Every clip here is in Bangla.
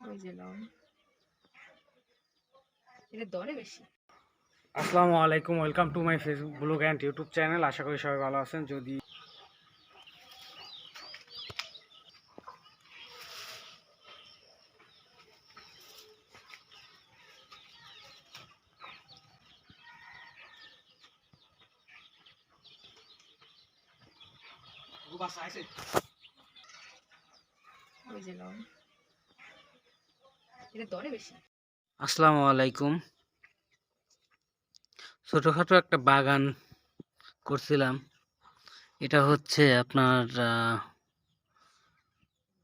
ওই যে লং। এটা দরে বেশি। আসসালামু আলাইকুম welcome to my Facebook blog and YouTube channel. আশা করি সবাই ভালো আছেন। যদি ওই যে লং। এটা দরে বেশি। আসসালামু আলাইকুম। ছোটোখাটো একটা বাগান করছিলাম। এটা হচ্ছে আপনার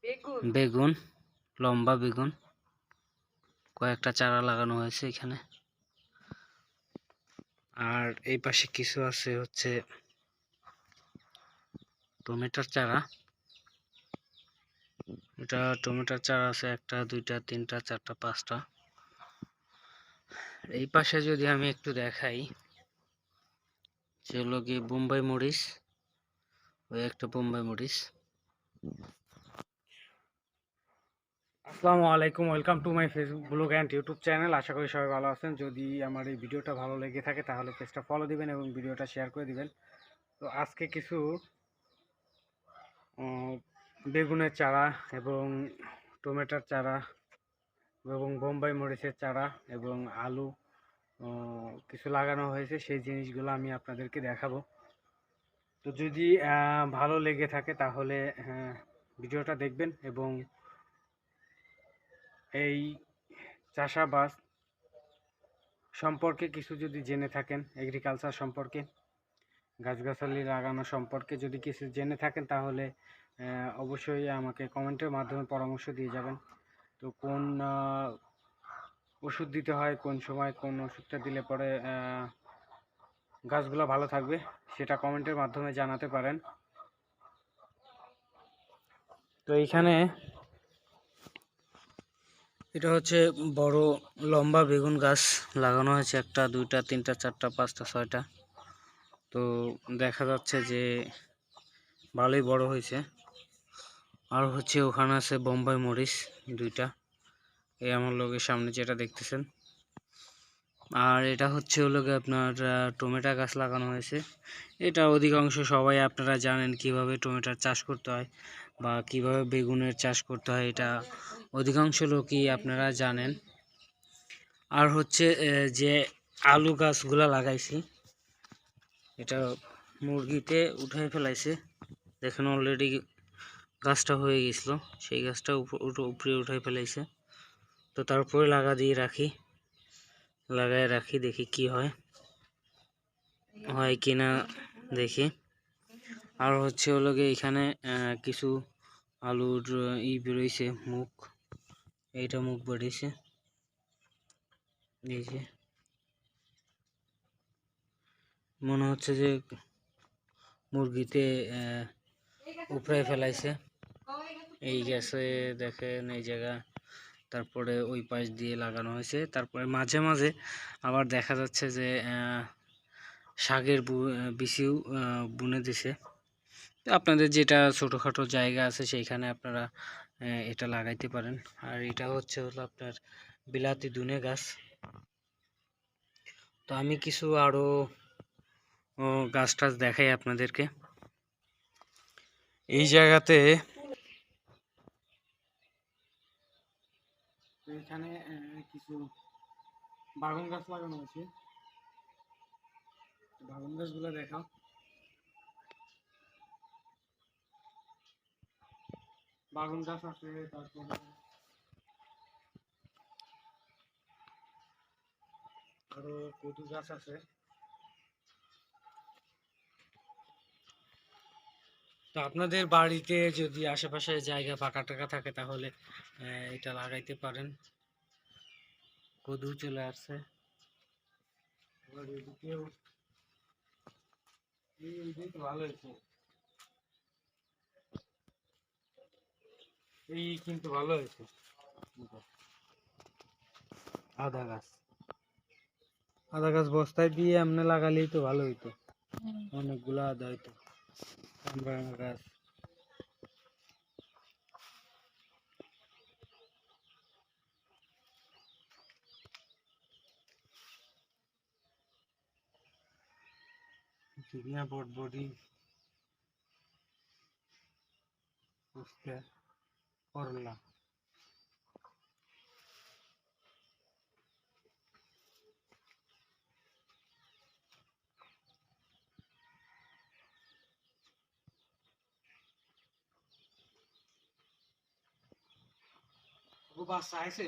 বেগুন। বেগুন লম্বা বেগুন। কয়েকটা চারা লাগানো হয়েছে এখানে। আর এই পাশে কিছু আছে হচ্ছে টমেটোর চারা। এটা টমেটোর চারা আছে একটা, দুইটা, তিনটা, চারটা, পাঁচটা। এই পাশে যদি আমি একটু দেখাই সেগুলো কি বোম্বাই মরিচ। ওই একটা বোম্বাই মরিচ। আসসালামু আলাইকুম, welcome to my Facebook blog and YouTube channel. আশা করি সবাই ভালো আছেন। যদি আমার এই ভিডিওটা ভালো লেগে থাকে, তাহলে পেজটা ফলো দিবেন এবং ভিডিওটা শেয়ার করে দিবেন। তো আজকে কিছু বেগুনের চারা এবং টমেটোর চারা এবং বোম্বাই মরিচের চারা এবং আলু কিছু লাগানো হয়েছে, সেই জিনিসগুলো আমি আপনাদেরকে দেখাবো। তো যদি ভালো লেগে থাকে তাহলে ভিডিওটা দেখবেন এবং এই চাষাবাদ সম্পর্কে কিছু যদি জেনে থাকেন এগ্রিকালচার সম্পর্কে, গাছগাছালি লাগানো সম্পর্কে যদি কিছু জেনে থাকেন তাহলে অবশ্যই আমাকে কমেন্টের মাধ্যমে পরামর্শ দিয়ে যাবেন। তো কোন ওষুধ দিতে হয়, কোন সময় কোন ওষুধটা দিলে পরে গাছগুলো ভালো থাকবে, সেটা কমেন্টের মাধ্যমে জানাতে পারেন। তো এইখানে এটা হচ্ছে বড় লম্বা বেগুন গাছ লাগানো হয়েছে একটা, দুইটা, তিনটা, চারটা, পাঁচটা, ছয়টা। তো দেখা যাচ্ছে যে ভালোই বড় হয়েছে। আর হচ্ছে ওখানে আছে বোম্বাই মরিচ দুইটা। এই আমার লোকের সামনে যেটা দেখতেছেন। আর এটা হচ্ছে হলো আপনার টমেটো গাছ লাগানো হয়েছে। এটা অধিকাংশ সবাই আপনারা জানেন কীভাবে টমেটোর চাষ করতে হয় বা কীভাবে বেগুনের চাষ করতে হয়, এটা অধিকাংশ লোকই আপনারা জানেন। আর হচ্ছে যে আলু গাছগুলা লাগাইছি, এটা মুরগিতে উঠাই ফেলাইছে। দেখেন অলরেডি গাছটা হয়ে গেছিল, সেই গাছটা উপ- উপ- উপরে উঠাই ফেলাইছে। তো তারপরে লাগা দিয়ে রাখি, লাগায় রাখি, দেখি কি হয়। হয় কিনা দেখি। আর হচ্ছে হলো গিয়ে এখানে কিছু আলুর ই বেরোইছে, মুখ। এইটা মুখ বেরিয়েছে এই যে। মনে হচ্ছে যে মুরগিতে উপরে ফেলাইছে। এই গেছে দেখেন এই জায়গা। তারপরে ওই পাশ দিয়ে লাগানো হয়েছে। তারপরে মাঝে মাঝে আবার দেখা যাচ্ছে যে শাকের বিচিও বুনে দিছে। আপনাদের যেটা ছোটোখাটো জায়গা আছে সেইখানে আপনারা এটা লাগাইতে পারেন। আর এটা হচ্ছে হলো আপনার বিলাতি দুনে গাছ। তো আমি কিছু আরও গাছ টাছ দেখাই আপনাদেরকে। এই জায়গাতে এখানে কিছু বাগান গাছ লাগানো আছে। বাগান গাছগুলো দেখো বাগান গাছ আছে, তারপরে আরও কদু গাছ আছে। তো আপনাদের বাড়িতে যদি আশেপাশে জায়গা ফাঁকা টাকা থাকে তাহলে আহ, এটা লাগাইতে পারেন। কদু চলে আসছে। এই ভালো হয়েছে এই কিন্তু ভালো হয়েছে। আদা গাছ। আদা গাছ বস্তায় দিয়ে এমনি লাগালেই তো ভালো হইতো। অনেকগুলো আদা হইতো। पंद्रह चिड़िया बोट बॉडी उसके और 把塞上。